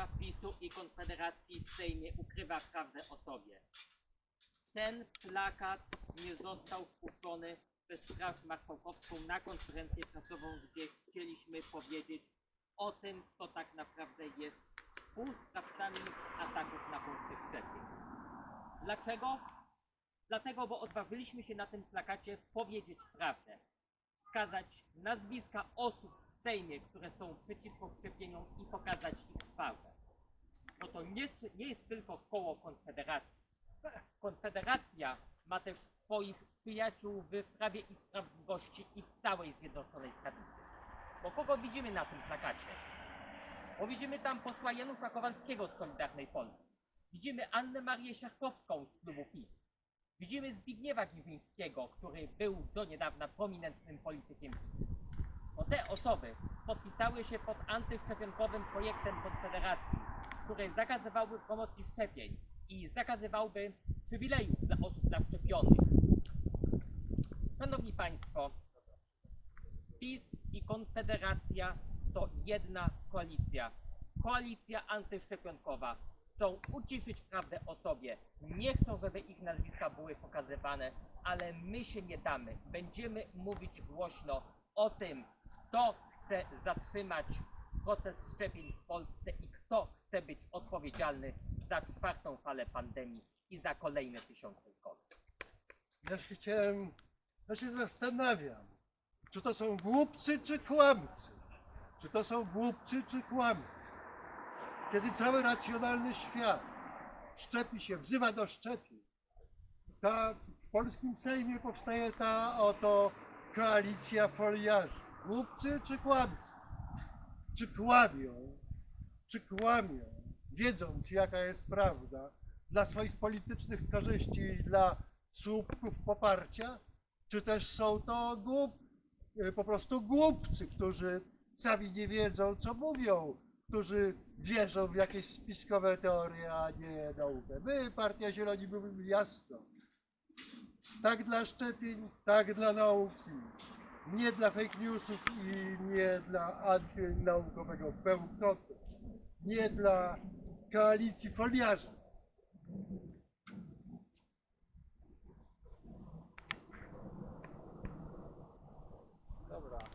koalicja PiSu i Konfederacji w Sejmie ukrywa prawdę o sobie. Ten plakat nie został wpuszczony przez Straż Marszałkowską na konferencję prasową, gdzie chcieliśmy powiedzieć o tym, kto tak naprawdę jest współsprawcami ataków na punkty szczepień. Dlaczego? Dlatego, bo odważyliśmy się na tym plakacie powiedzieć prawdę. Wskazać nazwiska osób w Sejmie, które są przeciwko szczepieniom i pokazać ich twarze. To nie, nie jest tylko koło Konfederacji. Konfederacja ma też swoich przyjaciół w Prawie i Sprawiedliwości i w całej Zjednoczonej Prawicy. Bo kogo widzimy na tym plakacie? Bo widzimy tam posła Janusza Kowalskiego z Solidarnej Polski. Widzimy Annę Marię Siarkowską z klubu PiS. Widzimy Zbigniewa Giżyńskiego, który był do niedawna prominentnym politykiem PiS. Bo te osoby podpisały się pod antyszczepionkowym projektem Konfederacji, który zakazywałby promocji szczepień i zakazywałby przywilejów dla osób zaszczepionych. Szanowni Państwo, PiS i Konfederacja to jedna koalicja. Koalicja antyszczepionkowa. Chcą uciszyć prawdę o sobie. Nie chcą, żeby ich nazwiska były pokazywane, ale my się nie damy. Będziemy mówić głośno o tym, kto chce zatrzymać proces szczepień w Polsce i kto chce być odpowiedzialny za czwartą falę pandemii i za kolejne tysiące zgonów. Ja się chciałem, ja się zastanawiam, czy to są głupcy czy kłamcy? Czy to są głupcy czy kłamcy? Kiedy cały racjonalny świat szczepi się, wzywa do szczepień, ta, w polskim Sejmie powstaje ta oto koalicja foliarzy. Głupcy czy kłamcy? Czy kłamią, czy kłamią, wiedząc jaka jest prawda, dla swoich politycznych korzyści i dla słupków poparcia, czy też są to głup, e, po prostu głupcy, którzy sami nie wiedzą, co mówią, którzy wierzą w jakieś spiskowe teorie, a nie naukę. My, Partia Zieloni, mówimy jasno. Tak dla szczepień, tak dla nauki nie dla fake newsów i nie dla antynaukowego bełkotu, nie dla koalicji foliarzy,